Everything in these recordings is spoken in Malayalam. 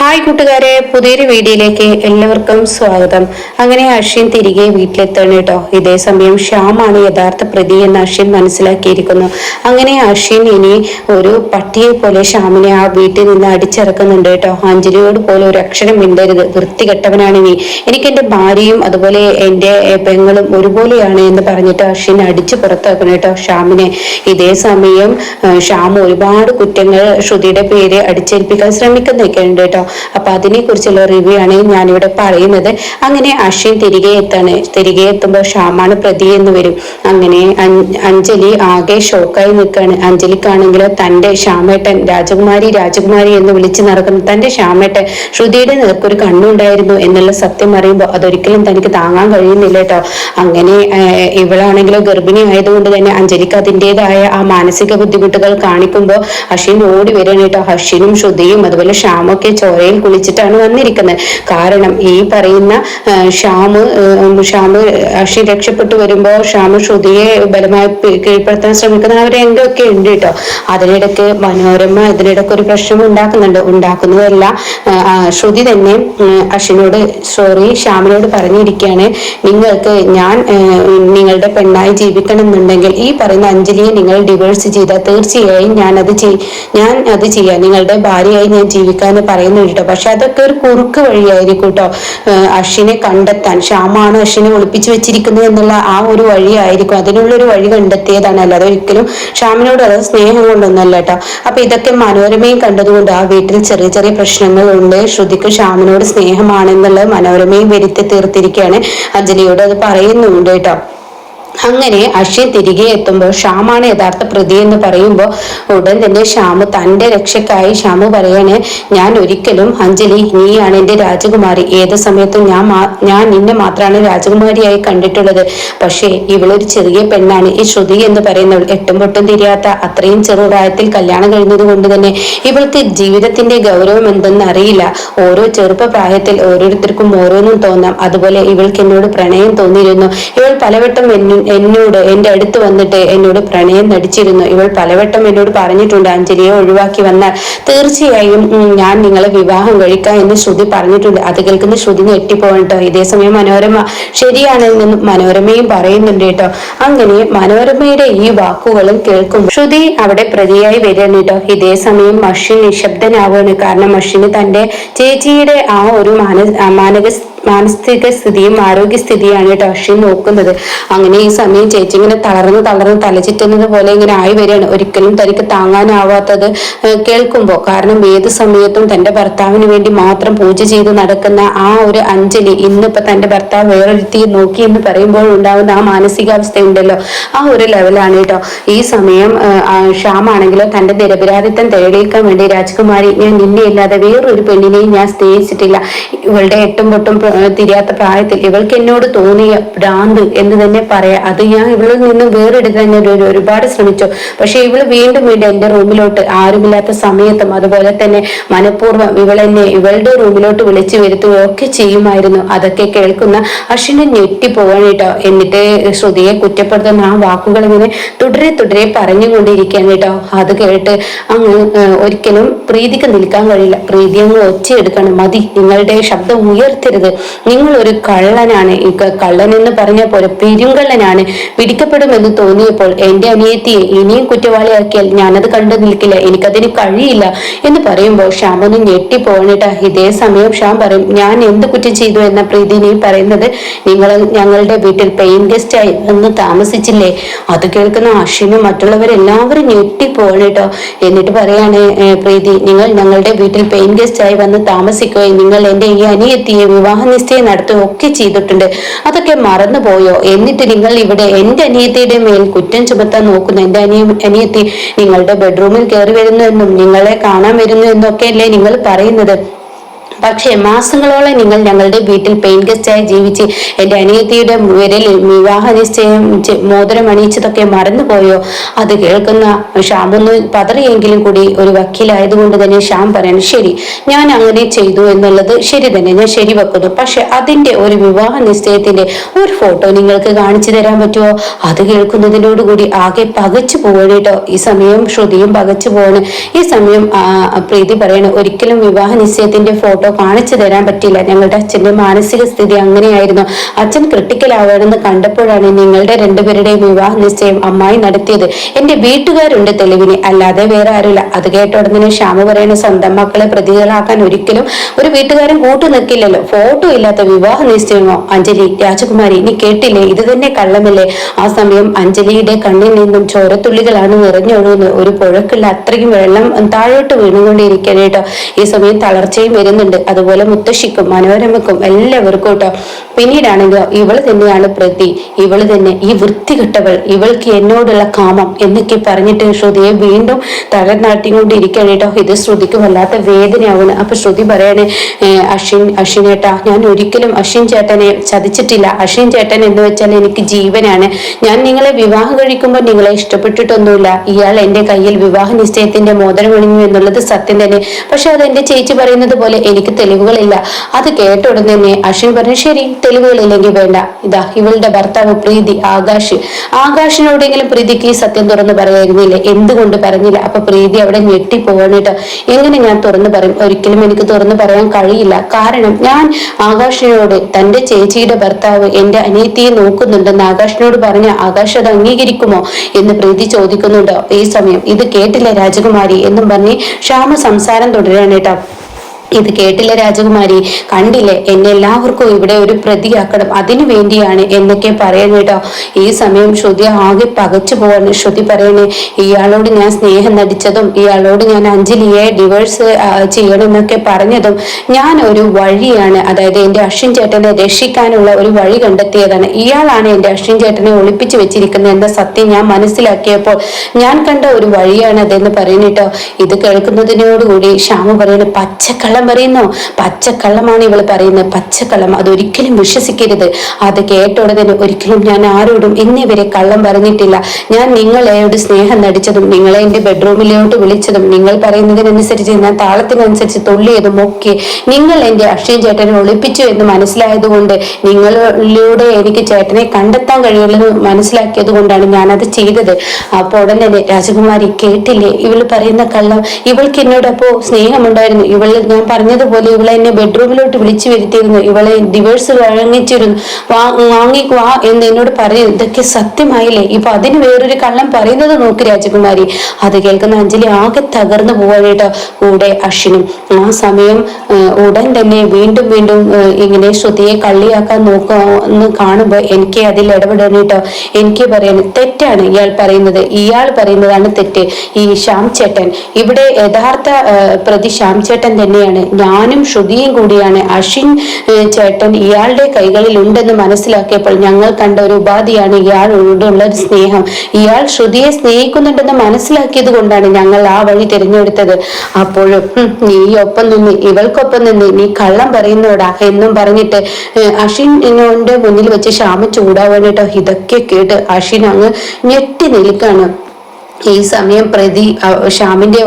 ഹായ് കൂട്ടുകാരെ പുതിയൊരു വീഡിയോയിലേക്ക് എല്ലാവർക്കും സ്വാഗതം. അങ്ങനെ അശ്വിൻ തിരികെ വീട്ടിലെത്താണ് കേട്ടോ. ഇതേ സമയം ശ്യാമാണ് യഥാർത്ഥ പ്രതി എന്ന് അശ്വിൻ മനസ്സിലാക്കിയിരിക്കുന്നു. അങ്ങനെ അശ്വിൻ ഇനി ഒരു പട്ടിയെ പോലെ ശ്യാമിനെ ആ വീട്ടിൽ നിന്ന് അടിച്ചിറക്കുന്നുണ്ട് കേട്ടോ. അഞ്ജലിയോട് പോലെ ഒരു അക്ഷരം മിണ്ടരുത്. വൃത്തികെട്ടവനാണ് നീ എനിക്ക് എന്റെ ഭാര്യയും അതുപോലെ എന്റെ പെങ്ങളും ഒരുപോലെയാണ് എന്ന് പറഞ്ഞിട്ട് അശ്വിൻ അടിച്ചു പുറത്താക്കണം കേട്ടോ ശ്യാമിനെ. ഇതേ സമയം ശ്യാമ ശ്യാം ഒരുപാട് കുറ്റങ്ങൾ ശ്രുതിയുടെ പേര് അടിച്ചേൽപ്പിക്കാൻ ശ്രമിക്കുന്നൊക്കെ ഉണ്ട് കേട്ടോ. അപ്പൊ അതിനെ കുറിച്ചുള്ള റിവ്യൂ ആണ് ഞാനിവിടെ പറയുന്നത്. അങ്ങനെ അശ്വിൻ തിരികെ എത്താണ് തിരികെ എത്തുമ്പോൾ ഷാമാണ് പ്രതി എന്ന് വരും. അങ്ങനെ അഞ്ജലി ആകെ ഷോക്കായി നിൽക്കുകയാണ് അഞ്ജലിക്കാണെങ്കിൽ തന്റെ ശ്യാമേട്ടൻ രാജകുമാരി രാജകുമാരി എന്ന് വിളിച്ചു നടക്കുന്ന തന്റെ ശ്യാമേട്ടൻ ശ്രുതിയുടെ നേർക്കൊരു കണ്ണുണ്ടായിരുന്നു എന്നുള്ള സത്യം അറിയുമ്പോൾ അതൊരിക്കലും തനിക്ക് താങ്ങാൻ കഴിയുന്നില്ല കേട്ടോ അങ്ങനെ ഇവളാണെങ്കിലോ ഗർഭിണി ആയതുകൊണ്ട് തന്നെ അഞ്ജലിക്ക് അതിന്റെതായ ആ മാനസിക ബുദ്ധിമുട്ടുകൾ കാണിക്കുമ്പോൾ അശ്വിൻ ഓടി വരികയാണ് കേട്ടോ അശ്വിനും ശ്രുതിയും അതുപോലെ ശ്യാമൊക്കെ ചോരയിൽ കുളിച്ചിട്ടാണ് വന്നിരിക്കുന്നത്. കാരണം ഈ പറയുന്ന ഷ്യാമ് ഷ്യാമ് അക്ഷി രക്ഷപ്പെട്ടു വരുമ്പോൾ ഷ്യാമ് ശ്രുതിയെ ബലമായി കീഴ്പ്പെടുത്താൻ ശ്രമിക്കുന്ന ഒരു രംഗമൊക്കെ ഉണ്ട് കേട്ടോ അതിനിടയ്ക്ക് മനോരമ ഇതിനിടയ്ക്ക് ഒരു പ്രശ്നം ഉണ്ടാക്കുന്നുണ്ട്. ഉണ്ടാക്കുന്നതല്ല ശ്രുതി തന്നെ അഷിനോട് സോറി ശ്യാമിനോട് പറഞ്ഞിരിക്കുകയാണ്. നിങ്ങൾക്ക് ഞാൻ നിങ്ങളുടെ പെണ്ണായി ജീവിക്കണം എന്നുണ്ടെങ്കിൽ ഈ പറയുന്ന അഞ്ജലിയെ നിങ്ങൾ ഡിവോഴ്സ് ചെയ്താൽ തീർച്ചയായും ഞാൻ അത് ചെയ് ഞാൻ അത് ചെയ്യാം. നിങ്ങളുടെ ഭാര്യയായി ഞാൻ ജീവിക്കാന്ന് പറയുന്നുണ്ട് കേട്ടോ പക്ഷെ അതൊക്കെ ഒരു കുറുക്ക് വഴിയായിരിക്കും കേട്ടോ അശ്വിനെ കണ്ടെത്താൻ ശ്യാമാണ് അശ്വിനെ ഒളിപ്പിച്ചു വെച്ചിരിക്കുന്നത് എന്നുള്ള ആ ഒരു വഴിയായിരിക്കും. അതിനുള്ളൊരു വഴി കണ്ടെത്തിയതാണ്. അല്ലാതെ ഒരിക്കലും ശ്യാമിനോട് അത് സ്നേഹം കൊണ്ടൊന്നല്ല കേട്ടോ അപ്പൊ ഇതൊക്കെ മനോരമയും കണ്ടതുകൊണ്ട് ആ വീട്ടിൽ ചെറിയ ചെറിയ പ്രശ്നങ്ങളുണ്ട്. ശ്രുതിക്ക് ശ്യാമിനോട് സ്നേഹമാണെന്നുള്ളത് മനോരമയും വരുത്തി തീർത്തിരിക്കുകയാണ്. അഞ്ജലിയോട് അത് പറയുന്നുണ്ട് കേട്ടോ അങ്ങനെ അശ്വിൻ തിരികെ എത്തുമ്പോൾ ശ്യാമാണ് യഥാർത്ഥ പ്രതി എന്ന് പറയുമ്പോൾ ഉടൻ തന്നെ ഷ്യാമു തന്റെ രക്ഷയ്ക്കായി ഷ്യാമു പറയാണ് ഞാൻ ഒരിക്കലും അഞ്ജലി നീയാണ് എന്റെ രാജകുമാരി. ഏത് സമയത്തും ഞാൻ ഞാൻ നിന്നെ മാത്രമാണ് രാജകുമാരിയായി കണ്ടിട്ടുള്ളത്. പക്ഷേ ഇവളൊരു ചെറിയ പെണ്ണാണ്. ഈ ശ്രുതി എന്ന് പറയുന്നവൾ എട്ടും പൊട്ടും തിരിയാത്ത അത്രയും ചെറുപ്രായത്തിൽ കല്യാണം കഴിഞ്ഞത് കൊണ്ട് തന്നെ ഇവൾക്ക് ജീവിതത്തിന്റെ ഗൗരവം എന്തെന്ന് അറിയില്ല. ഓരോ ചെറുപ്പ പ്രായത്തിൽ ഓരോരുത്തർക്കും ഓരോന്നും തോന്നാം. അതുപോലെ ഇവൾക്ക് എന്നോട് പ്രണയം തോന്നിയിരുന്നു. ഇവൾ പലവട്ടം എന്നോട് എന്റെ അടുത്ത് വന്നിട്ട് എന്നോട് പ്രണയം നടിച്ചിരുന്നു. ഇവൾ പലവട്ടം എന്നോട് പറഞ്ഞിട്ടുണ്ട് അഞ്ജലിയെ ഒഴിവാക്കി വന്നാൽ തീർച്ചയായും ഞാൻ നിങ്ങളെ വിവാഹം കഴിക്കാം എന്ന് ശ്രുതി പറഞ്ഞിട്ടുണ്ട്. അത് കേൾക്കുന്ന ശ്രുതി ഞെട്ടിപ്പോകട്ടോ ഇതേസമയം ഇതേ സമയം മനോരമ ശരിയാണെന്ന് മനോരമയും പറയുന്നുണ്ട് കേട്ടോ. അങ്ങനെ മനോരമയുടെ ഈ വാക്കുകളും കേൾക്കും ശ്രുതി അവിടെ പ്രതിയായി വരികയാണ് കേട്ടോ. ഇതേ സമയം അശ്വിൻ നിശബ്ദനാവുകയാണ്. കാരണം മഷിന് തന്റെ ചേച്ചിയുടെ ആ ഒരു മാന മാനക മാനസിക സ്ഥിതിയും ആരോഗ്യസ്ഥിതിയാണ് കേട്ടോ അശ്വിൻ നോക്കുന്നത്. അങ്ങനെ ഈ സമയം ചേച്ചി ഇങ്ങനെ തളർന്ന് തളർന്ന് തലച്ചിറ്റുന്നത് പോലെ ഇങ്ങനെ ആയി വരികയാണ്. ഒരിക്കലും തനിക്ക് താങ്ങാനാവാത്തത് കേൾക്കുമ്പോൾ കാരണം ഏത് സമയത്തും തന്റെ ഭർത്താവിന് വേണ്ടി മാത്രം പൂജ ചെയ്ത് നടക്കുന്ന ആ ഒരു അഞ്ജലി ഇന്നിപ്പോ തന്റെ ഭർത്താവ് വേറൊരുത്തി നോക്കി എന്ന് പറയുമ്പോൾ ഉണ്ടാകുന്ന ആ മാനസികാവസ്ഥ ഉണ്ടല്ലോ ആ ഒരു ലെവലാണ് കേട്ടോ. ഈ സമയം ഷ്യാമാണെങ്കിലോ തന്റെ നിരപരാധിത്വം തേടിയിക്കാൻ വേണ്ടി രാജ്കുമാരി ഞാൻ നിന്നെ ഇല്ലാതെ വേറൊരു പെണ്ണിനെയും ഞാൻ സ്നേഹിച്ചിട്ടില്ല. ഇവളുടെ എട്ടും പൊട്ടും തിരിയാത്ത പ്രായത്തിൽ ഇവൾക്ക് എന്നോട് തോന്നിയ ഭ്രാന്ത് എന്ന് തന്നെ പറയാം. അത് ഞാൻ ഇവളിൽ നിന്ന് വേറെടുക്കാൻ ഞാൻ ഒരു- ഒരുപാട് ശ്രമിച്ചു. പക്ഷെ ഇവൾ വീണ്ടും വീണ്ടും എന്റെ റൂമിലോട്ട് ആരുമില്ലാത്ത സമയത്തും അതുപോലെ തന്നെ മനഃപൂർവം ഇവളെന്നെ ഇവളുടെ റൂമിലോട്ട് വിളിച്ചു വരുത്തുകയോ ഒക്കെ ചെയ്യുമായിരുന്നു. അതൊക്കെ കേൾക്കുന്ന അശ്വിനെ ഞെട്ടിപ്പോവാൻ കേട്ടോ. എന്നിട്ട് ശ്രുതിയെ കുറ്റപ്പെടുത്തുന്ന ആ വാക്കുകൾ ഇങ്ങനെ തുടരെ തുടരെ പറഞ്ഞുകൊണ്ടിരിക്കുകയാണ് കേട്ടോ. അത് കേട്ട് അങ്ങ് ഒരിക്കലും പ്രീതിക്ക് നിൽക്കാൻ കഴിയില്ല. പ്രീതി അങ്ങ് ഒച്ചയെടുക്കണം മതി നിങ്ങളുടെ ശബ്ദം ഉയർത്തരുത്. നിങ്ങൾ ഒരു കള്ളനാണ് കള്ളൻ എന്ന് പറഞ്ഞ പോലെ പെരുങ്കള്ളനാണ്. പിടിക്കപ്പെടുമെന്ന് തോന്നിയപ്പോൾ എന്റെ അനിയത്തിയെ ഇനിയും കുറ്റവാളിയാക്കിയാൽ ഞാനത് കണ്ടു നിൽക്കില്ല എനിക്കതിന് കഴിയില്ല എന്ന് പറയുമ്പോൾ ശ്യാം ഒന്ന് ഞെട്ടിപ്പോണിട്ടാ ഇതേ സമയം ശ്യാം പറയും ഞാൻ എന്ത് കുറ്റം ചെയ്തു എന്ന പ്രീതി നീ പറയുന്നത്? നിങ്ങൾ ഞങ്ങളുടെ വീട്ടിൽ പെയിൻ ഗസ്റ്റ് ആയി ഒന്ന് താമസിച്ചില്ലേ? അത് കേൾക്കുന്ന അശ്വിനും മറ്റുള്ളവരെല്ലാവരും ഞെട്ടിപ്പോണിട്ടോ എന്നിട്ട് പറയാണ് പ്രീതി നിങ്ങൾ ഞങ്ങളുടെ വീട്ടിൽ പെയിൻ ഗസ്റ്റ് ആയി വന്ന് താമസിക്കുകയും നിങ്ങൾ എന്റെ ഈ അനിയത്തിയെ വിവാഹ നിശ്ചയം നടത്തുകയും ഒക്കെ ചെയ്തിട്ടുണ്ട്. അതൊക്കെ മറന്നുപോയോ? എന്നിട്ട് നിങ്ങൾ ഇവിടെ എന്റെ അനിയത്തിയുടെ മേൽ കുറ്റം ചുമത്താൻ നോക്കുന്ന എന്റെ അനിയ അനിയത്തി നിങ്ങളുടെ ബെഡ്റൂമിൽ കയറി വരുന്നു എന്നും നിങ്ങളെ കാണാൻ വരുന്നു എന്നൊക്കെ അല്ലേ നിങ്ങൾ പറയുന്നത്? പക്ഷേ മാസങ്ങളോളം നിങ്ങൾ ഞങ്ങളുടെ വീട്ടിൽ പെയിൻ ഗസ്റ്റായി ജീവിച്ച് എന്റെ അനിയത്തിയുടെ വിരലിൽ വിവാഹ നിശ്ചയം മോതിരം അണിയിച്ചതൊക്കെ മറന്നുപോയോ? അത് കേൾക്കുന്ന ഷ്യാം ഒന്ന് പതറിയെങ്കിലും കൂടി ഒരു വക്കീലായതുകൊണ്ട് തന്നെ ഷ്യാം പറയണം ശരി ഞാൻ അങ്ങനെ ചെയ്തു എന്നുള്ളത് ശരി തന്നെ ഞാൻ ശരി വെക്കുന്നു. പക്ഷെ അതിന്റെ ഒരു വിവാഹ നിശ്ചയത്തിന്റെ ഒരു ഫോട്ടോ നിങ്ങൾക്ക് കാണിച്ചു തരാൻ പറ്റുമോ? അത് കേൾക്കുന്നതിനോടുകൂടി ആകെ പകച്ചു പോകണം കേട്ടോ. ഈ സമയം ശ്രുതിയും പകച്ചു പോവാണ്. ഈ സമയം പ്രീതി പറയണം ഒരിക്കലും വിവാഹ നിശ്ചയത്തിന്റെ ഫോട്ടോ കാണിച്ചു തരാൻ പറ്റിയില്ല. ഞങ്ങളുടെ അച്ഛന്റെ മാനസിക സ്ഥിതി അങ്ങനെയായിരുന്നു. അച്ഛൻ ക്രിട്ടിക്കൽ ആവുകയാണെന്ന് കണ്ടപ്പോഴാണ് നിങ്ങളുടെ രണ്ടുപേരുടെയും വിവാഹ നിശ്ചയം അമ്മായി നടത്തിയത്. എന്റെ വീട്ടുകാരുണ്ട് തെളിവിന്. അല്ലാതെ വേറെ ആരുമില്ല. അത് കേട്ട ഉടനെ ശ്യാമ പറയുന്ന സ്വന്തം മക്കളെ പ്രതികളാക്കാൻ ഒരിക്കലും ഒരു വീട്ടുകാരൻ കൂട്ടു നിൽക്കില്ലല്ലോ. ഫോട്ടോ ഇല്ലാത്ത വിവാഹ നിശ്ചയമോ? അഞ്ജലി രാജകുമാരി നീ കേട്ടില്ലേ? ഇത് തന്നെ കള്ളമല്ലേ? ആ സമയം അഞ്ജലിയുടെ കണ്ണിൽ നിന്നും ചോരത്തുള്ളികളാണ് നിറഞ്ഞൊഴുകുന്നത് ഒരു പുഴക്കുള്ള അത്രയും വെള്ളം താഴോട്ട് വീണുകൊണ്ടിരിക്കണം കേട്ടോ. ഈ സമയം തളർച്ചയും വരുന്നുണ്ട്. അതുപോലെ മുത്തശ്ശിക്കും മനോരമക്കും എല്ലാവർക്കും കേട്ടോ. പിന്നീടാണെങ്കിൽ ഇവൾ തന്നെയാണ് പ്രതി. ഇവൾ തന്നെ ഈ വൃത്തികെട്ടവൾ. ഇവൾക്ക് എന്നോടുള്ള കാമം എന്നൊക്കെ പറഞ്ഞിട്ട് ശ്രുതിയെ വീണ്ടും തലനാട്ടിക്കൊണ്ടിരിക്കുകയാണ് കേട്ടോ. ഇത് ശ്രുതിക്ക് വല്ലാത്ത വേദനയാവുന്നു അപ്പൊ ശ്രുതി പറയണേ അഷിൻ അശ്വിനേട്ടാ ഞാൻ ഒരിക്കലും അശ്വിൻ ചേട്ടനെ ചതിച്ചിട്ടില്ല. അശ്വിൻ ചേട്ടൻ എന്ന് വെച്ചാൽ എനിക്ക് ജീവനാണ്. ഞാൻ നിങ്ങളെ വിവാഹം കഴിക്കുമ്പോൾ നിങ്ങളെ ഇഷ്ടപ്പെട്ടിട്ടൊന്നുമില്ല. ഇയാൾ എന്റെ കയ്യിൽ വിവാഹ നിശ്ചയത്തിന്റെ മോതിരം എന്നുള്ളത് സത്യം തന്നെ. പക്ഷെ അത് എന്റെ ചേച്ചി പറയുന്നത് പോലെ എനിക്ക് തെളിവുകളില്ല. അത് കേട്ട ഉടനെ തന്നെ അശ്വിൻ പറഞ്ഞു ശരി തെളിവുകളില്ലെങ്കിൽ വേണ്ട. ഇതാ ഇവളുടെ ഭർത്താവ് പ്രീതി ആകാശ്. ആകാശിനോടെങ്കിലും പ്രീതിക്ക് ഈ സത്യം തുറന്നു പറയായിരുന്നില്ലേ? എന്തുകൊണ്ട് പറഞ്ഞില്ല? അപ്പൊ പ്രീതി അവിടെ ഞെട്ടി പോകണിട്ട് എങ്ങനെ ഞാൻ തുറന്നു പറയും? ഒരിക്കലും എനിക്ക് തുറന്നു പറയാൻ കഴിയില്ല. കാരണം ഞാൻ ആകാശിനോട് തന്റെ ചേച്ചിയുടെ ഭർത്താവ് എന്റെ അനിയത്തിയെ നോക്കുന്നുണ്ടെന്ന് ആകാശിനോട് പറഞ്ഞ ആകാശ് അത് അംഗീകരിക്കുമോ? എന്ന് പ്രീതി ചോദിക്കുന്നുണ്ടോ. ഈ സമയം ഇത് കേട്ടില്ല രാജകുമാരി എന്നും പറഞ്ഞ് ക്ഷാമ സംസാരം തുടരാണ് കേട്ടോ. ഇത് കേട്ടില്ല രാജകുമാരി. കണ്ടില്ലേ? എന്നെ എല്ലാവർക്കും ഇവിടെ ഒരു പ്രതിയാക്കണം. അതിനു വേണ്ടിയാണ് എന്നൊക്കെ പറയുന്നത് കേട്ടോ. ഈ സമയം ശ്രുതി ആകെ പകച്ചു പോവാണ്. ശ്രുതി പറയണേ ഇയാളോട് ഞാൻ സ്നേഹം നടിച്ചതും ഇയാളോട് ഞാൻ അഞ്ജലിയെ ഡിവേഴ്സ് ചെയ്യണമെന്നൊക്കെ പറഞ്ഞതും ഞാൻ ഒരു വഴിയാണ്. അതായത് എന്റെ അശ്വിൻ ചേട്ടനെ രക്ഷിക്കാനുള്ള ഒരു വഴി കണ്ടെത്തിയതാണ്. ഇയാളാണ് എന്റെ അശ്വിൻ ചേട്ടനെ ഒളിപ്പിച്ചു വെച്ചിരിക്കുന്നത് എന്ന സത്യം ഞാൻ മനസ്സിലാക്കിയപ്പോൾ ഞാൻ കണ്ട ഒരു വഴിയാണ് അതെന്ന് പറയുന്നേട്ടോ ഇത് കേൾക്കുന്നതിനോടുകൂടി ശ്യാമ പറയുന്നത് പച്ചക്കള്ളം പറയുന്നു. പച്ചക്കള്ളമാണ് ഇവൾ പറയുന്നത്. പച്ചക്കള്ളം അതൊരിക്കലും വിശ്വസിക്കരുത്. അത് കേട്ടോടെ തന്നെ ഒരിക്കലും ഞാൻ ആരോടും ഇന്നേ വരെ കള്ളം പറഞ്ഞിട്ടില്ല. ഞാൻ നിങ്ങളെയോട് സ്നേഹം നടിച്ചതും നിങ്ങളെ എന്റെ ബെഡ്റൂമിലോട്ട് വിളിച്ചതും നിങ്ങൾ പറയുന്നതിനനുസരിച്ച് ഞാൻ താളത്തിനനുസരിച്ച് തുള്ളിയതും ഒക്കെ നിങ്ങൾ എന്റെ അക്ഷയൻ ചേട്ടനെ ഒളിപ്പിച്ചു എന്ന് മനസ്സിലായതുകൊണ്ട് നിങ്ങളിലൂടെ എനിക്ക് ചേട്ടനെ കണ്ടെത്താൻ കഴിയുള്ളൂ മനസ്സിലാക്കിയത് കൊണ്ടാണ് ഞാനത് ചെയ്തത്. അപ്പോൾ ഉടൻ തന്നെ രാജകുമാരി കേട്ടില്ലേ? ഇവൾ പറയുന്ന കള്ളം ഇവൾക്ക് എന്നോടപ്പോ സ്നേഹമുണ്ടായിരുന്നു. ഇവൾ ഞാൻ പറഞ്ഞതുപോലെ ഇവളെ എന്നെ ബെഡ്റൂമിലോട്ട് വിളിച്ചു വരുത്തിയിരുന്നു. ഇവളെ ഡിവേഴ്സ് വഴങ്ങിച്ചിരുന്നു. വാ- വാങ്ങി വാ എന്ന് എന്നോട് പറയുന്നു ഇതൊക്കെ സത്യമായില്ലേ? ഇപ്പൊ അതിന് വേറൊരു കള്ളം പറയുന്നത് നോക്ക് രാജകുമാരി. അത് കേൾക്കുന്ന അഞ്ജലി ആകെ തകർന്നു പോവാണ് കേട്ടോ കൂടെ അശ്വിനും. ആ സമയം ഉടൻ തന്നെ വീണ്ടും വീണ്ടും ഇങ്ങനെ ശ്രുതിയെ കള്ളിയാക്കാൻ നോക്കാന്ന് കാണുമ്പോൾ എനിക്ക് അതിൽ ഇടപെടാനായിട്ടോ കേട്ടോ. എനിക്ക് പറയാൻ തെറ്റാണ് ഇയാൾ പറയുന്നത്. ഇയാൾ പറയുന്നതാണ് തെറ്റ്. ഈ ശ്യാം ചേട്ടൻ. ഇവിടെ യഥാർത്ഥ പ്രതി ശ്യാം ചേട്ടൻ തന്നെയാണ്. ഞാനും ശ്രുതിയും കൂടിയാണ്. അഷിൻ ചേട്ടൻ ഇയാളുടെ കൈകളിൽ ഉണ്ടെന്ന് മനസ്സിലാക്കിയപ്പോൾ ഞങ്ങൾ കണ്ട ഒരു ഉപാധിയാണ് ഇയാളോടുള്ള ഒരു സ്നേഹം. ഇയാൾ ശ്രുതിയെ സ്നേഹിക്കുന്നുണ്ടെന്ന് മനസ്സിലാക്കിയത് കൊണ്ടാണ് ഞങ്ങൾ ആ വഴി തിരഞ്ഞെടുത്തത്. അപ്പോഴും "ഹും, നീ ഒപ്പം നിന്ന് ഇവൾക്കൊപ്പം നിന്ന് നീ കള്ളം പറയുന്നോടാ എന്നും പറഞ്ഞിട്ട് അഷിൻ അശ്വിനോന്റെ മുന്നിൽ വെച്ച് ശ്യാമ ചൂടാവാൻ ഇതൊക്കെ കേട്ട് അഷിൻ അങ്ങ് ഞെട്ടി നിൽക്കാണ്. ഈ സമയം പ്രതി ശ്യാമിന്റെ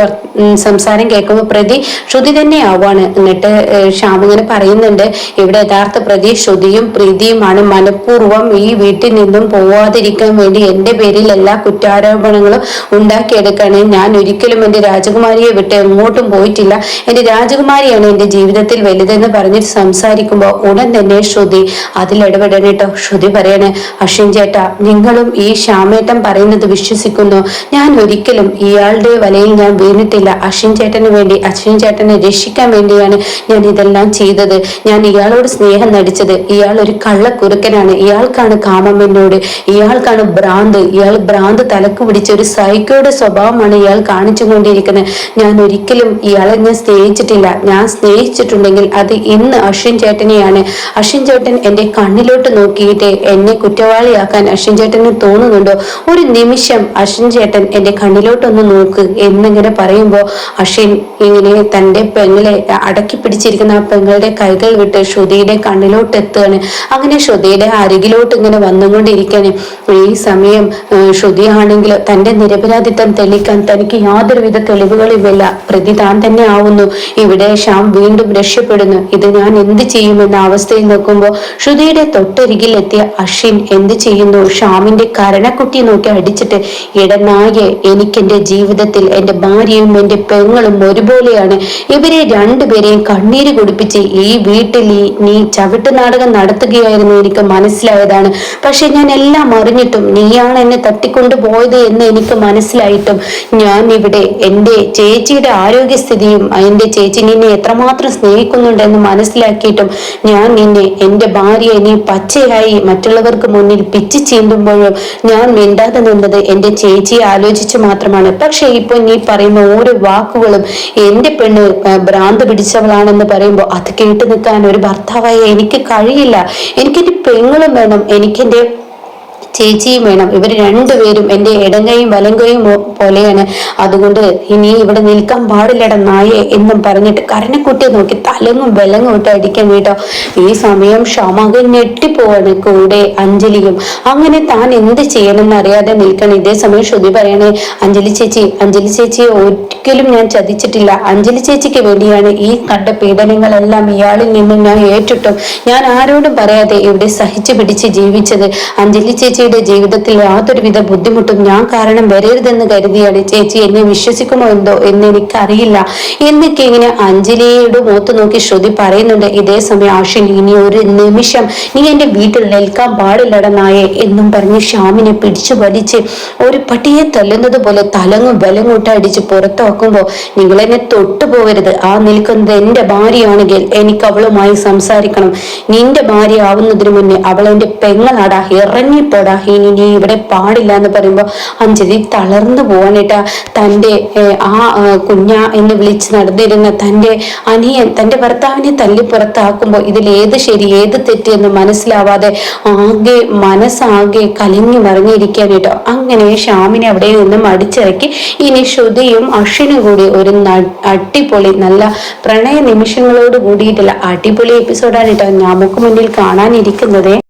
സംസാരം കേൾക്കുമ്പോൾ പ്രതി ശ്രുതി തന്നെ ആവാണ് എന്നിട്ട് ശ്യാം ഇങ്ങനെ പറയുന്നുണ്ട് ഇവിടെ യഥാർത്ഥ പ്രതി ശ്രുതിയും പ്രീതിയുമാണ്. മനഃപൂർവം ഈ വീട്ടിൽ നിന്നും പോവാതിരിക്കാൻ വേണ്ടി എന്റെ പേരിൽ എല്ലാ കുറ്റാരോപണങ്ങളും ഉണ്ടാക്കിയെടുക്കാണ്. ഞാൻ ഒരിക്കലും എന്റെ രാജകുമാരിയെ വിട്ട് എങ്ങോട്ടും പോയിട്ടില്ല. എന്റെ രാജകുമാരിയാണ് എന്റെ ജീവിതത്തിൽ വലുതെന്ന് പറഞ്ഞിട്ട് സംസാരിക്കുമ്പോൾ ഉടൻ തന്നെ ശ്രുതി അതിൽ ഇടപെടണം കേട്ടോ. ശ്രുതി പറയണേ അശ്വിൻ ചേട്ടാ നിങ്ങളും ഈ ശ്യാമേട്ടൻ പറയുന്നത് വിശ്വസിക്കുന്നു. ഞാൻ ഒരിക്കലും ഇയാളുടെ വലയിൽ ഞാൻ വീണിട്ടില്ല. അശ്വിൻ ചേട്ടന് വേണ്ടി അശ്വിൻ ചേട്ടനെ രക്ഷിക്കാൻ വേണ്ടിയാണ് ഞാൻ ഇതെല്ലാം ചെയ്തത്. ഞാൻ ഇയാളോട് സ്നേഹം നടിച്ചത്. ഇയാൾ ഒരു കള്ളക്കുറുക്കനാണ്. ഇയാൾക്കാണ് കാമം എന്നോട് ഇയാൾക്കാണ് ഭ്രാന്ത്. ഇയാൾ ഭ്രാന്ത് തലക്ക് പിടിച്ച ഒരു സൈക്കോയുടെ സ്വഭാവമാണ് ഇയാൾ കാണിച്ചു കൊണ്ടിരിക്കുന്നത് ഞാൻ ഒരിക്കലും ഇയാളെ ഞാൻ സ്നേഹിച്ചിട്ടില്ല. ഞാൻ സ്നേഹിച്ചിട്ടുണ്ടെങ്കിൽ അത് ഇന്ന് അശ്വിൻ ചേട്ടനെയാണ്. അശ്വിൻ ചേട്ടൻ എന്റെ കണ്ണിലോട്ട് നോക്കിയിട്ട് എന്നെ കുറ്റവാളിയാക്കാൻ അശ്വിൻ ചേട്ടന് തോന്നുന്നുണ്ടോ? ഒരു നിമിഷം അശ്വിൻ ചേട്ടൻ എന്റെ കണ്ണിലോട്ടൊന്ന് നോക്ക് എന്നിങ്ങനെ പറയുമ്പോൾ അശ്വിൻ ഇങ്ങനെ തന്റെ പെങ്ങളെ അടക്കി പിടിച്ചിരിക്കുന്ന ആ പെങ്ങളുടെ കൈകൾ വിട്ട് ശ്രുതിയുടെ കണ്ണിലോട്ട് എത്തുകയാണ് അങ്ങനെ ശ്രുതിയുടെ അരികിലോട്ട് ഇങ്ങനെ വന്നുകൊണ്ടിരിക്കുകയാണ്. ഈ സമയം ശ്രുതി ആണെങ്കിൽ തന്റെ നിരപരാധിത്വം തെളിക്കാൻ തനിക്ക് യാതൊരുവിധ തെളിവുകളുമില്ല പ്രതി താൻ തന്നെ ആവുന്നു. ഇവിടെ ശ്യാം വീണ്ടും രക്ഷപ്പെടുന്നു. ഇത് ഞാൻ എന്ത് ചെയ്യുമെന്ന അവസ്ഥയിൽ നോക്കുമ്പോൾ ശ്രുതിയുടെ തൊട്ടരികിൽ എത്തിയ അശ്വിൻ എന്ത് ചെയ്യുന്നു? ശ്യാമിന്റെ കരണക്കുട്ടി നോക്കി അടിച്ചിട്ട് ഇടനായെ എനിക്ക് എന്റെ ജീവിതത്തിൽ എന്റെ ഭാര്യയും എന്റെ പെങ്ങളും ഒരുപോലെയാണ്. ഇവരെ രണ്ടുപേരെയും കണ്ണീര് കുടിപ്പിച്ച് ഈ വീട്ടിൽ നീ ചവിട്ട് നാടകം നടത്തുകയായിരുന്നു എനിക്ക് മനസ്സിലായതാണ്. പക്ഷെ ഞാൻ എല്ലാം അറിഞ്ഞിട്ടും നീയാണ് എന്നെ തട്ടിക്കൊണ്ടു പോയത് എന്ന് എനിക്ക് മനസ്സിലായിട്ടും ഞാൻ ഇവിടെ എന്റെ ചേച്ചിയുടെ ആരോഗ്യസ്ഥിതിയും എന്റെ ചേച്ചി നിന്നെ എത്രമാത്രം സ്നേഹിക്കുന്നുണ്ടെന്ന് മനസ്സിലാക്കിയിട്ടും ഞാൻ നിന്നെ എന്റെ ഭാര്യയെ നീ പച്ചയായി മറ്റുള്ളവർക്ക് മുന്നിൽ പിച്ചു ചീന്തുമ്പോഴും ഞാൻ മിണ്ടാതെ നിന്നത് എന്റെ ചേച്ചിയെ ആലോചിച്ച് മാത്രമാണ്. പക്ഷെ ഇപ്പൊ നീ പറയുന്ന ഓരോ വാക്കുകളും എന്റെ പെണ്ണ് ഭ്രാന്ത് പിടിച്ചവളാണെന്ന് പറയുമ്പോൾ അത് കേട്ടു നിൽക്കാൻ ഒരു ഭർത്താവായ എനിക്ക് കഴിയില്ല. എനിക്കെന്റെ പെങ്ങളും വേണം. എനിക്കെന്റെ ചേച്ചിയും വേണം. ഇവർ രണ്ടുപേരും എന്റെ ഇടങ്കയും വലങ്കയും പോലെയാണ്. അതുകൊണ്ട് ഇനി ഇവിടെ നിൽക്കാൻ പാടില്ലട നായെ എന്നും പറഞ്ഞിട്ട് കരനക്കുട്ടിയെ നോക്കി തലങ്ങും വിലങ്ങും ഇട്ട് അടിക്കാൻ കേട്ടോ. ഈ സമയം ഷമകൻ ഞെട്ടിപ്പോവാണ് കൂടെ അഞ്ജലിയും. അങ്ങനെ താൻ എന്ത് ചെയ്യണമെന്ന് അറിയാതെ നിൽക്കണം. ഇതേ സമയം ശ്രുതി പറയണേ അഞ്ജലി ചേച്ചി അഞ്ജലി ചേച്ചിയെ ഒരിക്കലും ഞാൻ ചതിച്ചിട്ടില്ല. അഞ്ജലി ചേച്ചിക്ക് വേണ്ടിയാണ് ഈ കണ്ട പീഡനങ്ങളെല്ലാം ഇയാളിൽ നിന്നും ഞാൻ ഏറ്റിട്ടും. ഞാൻ ആരോടും പറയാതെ ഇവിടെ സഹിച്ചു പിടിച്ച് ജീവിച്ചത്. അഞ്ജലി ചേച്ചിയുടെ ജീവിതത്തിൽ യാതൊരുവിധ ബുദ്ധിമുട്ടും ഞാൻ കാരണം വരരുതെന്ന് കരുതിയാണ് ചേച്ചി എന്നെ വിശ്വസിക്കുമോ എന്തോ എന്ന് എനിക്കറിയില്ല. എന്നൊക്കെ ഇങ്ങനെ അഞ്ജലിയുടെ മുഖത്ത് നോക്കി ശ്രുതി പറയുന്നുണ്ട് ഇതേ സമയം ആഷിൻ ഇനി ഒരു നിമിഷം നീ എന്റെ വീട്ടിൽ നിൽക്കാൻ പാടില്ലട നായെ എന്നും പറഞ്ഞ് ശ്യാമിനെ പിടിച്ചു വലിച്ച് ഒരു പട്ടിയെ തല്ലുന്നത് പോലെ തലങ്ങും ബലങ്ങോട്ട് അടിച്ച് പുറത്താക്കുമ്പോ നിങ്ങൾ എന്നെ തൊട്ടു പോകരുത്. ആ നിൽക്കുന്നത് എന്റെ ഭാര്യയാണെങ്കിൽ എനിക്ക് അവളുമായി സംസാരിക്കണം. നിന്റെ ഭാര്യ ആവുന്നതിന് മുന്നേ അവൾ എന്റെ പെങ്ങളാടാ ഇറങ്ങിപ്പോടാ. ഇനി നീ ഇവിടെ പാടില്ല എന്ന് പറയുമ്പോൾ അഞ്ജലി തളർന്നു പോവാനായിട്ട് തന്റെ ആ കുഞ്ഞ എന്ന് വിളിച്ച് നടന്നിരുന്ന തന്റെ അനിയൻ തന്റെ ഭർത്താവിനെ തല്ലി പുറത്താക്കുമ്പോൾ ഇതിൽ ഏത് ശരി ഏത് തെറ്റ് എന്ന് മനസ്സിലാവാതെ ആകെ മനസ്സാകെ കലങ്ങി മറിഞ്ഞിരിക്കാനായിട്ടോ അങ്ങനെ ശ്യാമിനെ അവിടെ നിന്നും അടിച്ചിറക്കി ഇനി ശ്രുതിയും അശ്വിനും കൂടി ഒരു അടിപൊളി നല്ല പ്രണയ നിമിഷങ്ങളോട് കൂടിയിട്ടുള്ള അടിപൊളി എപ്പിസോഡാണ് കേട്ടോ. നമുക്ക് മുന്നിൽ കാണാനിരിക്കുന്നത്.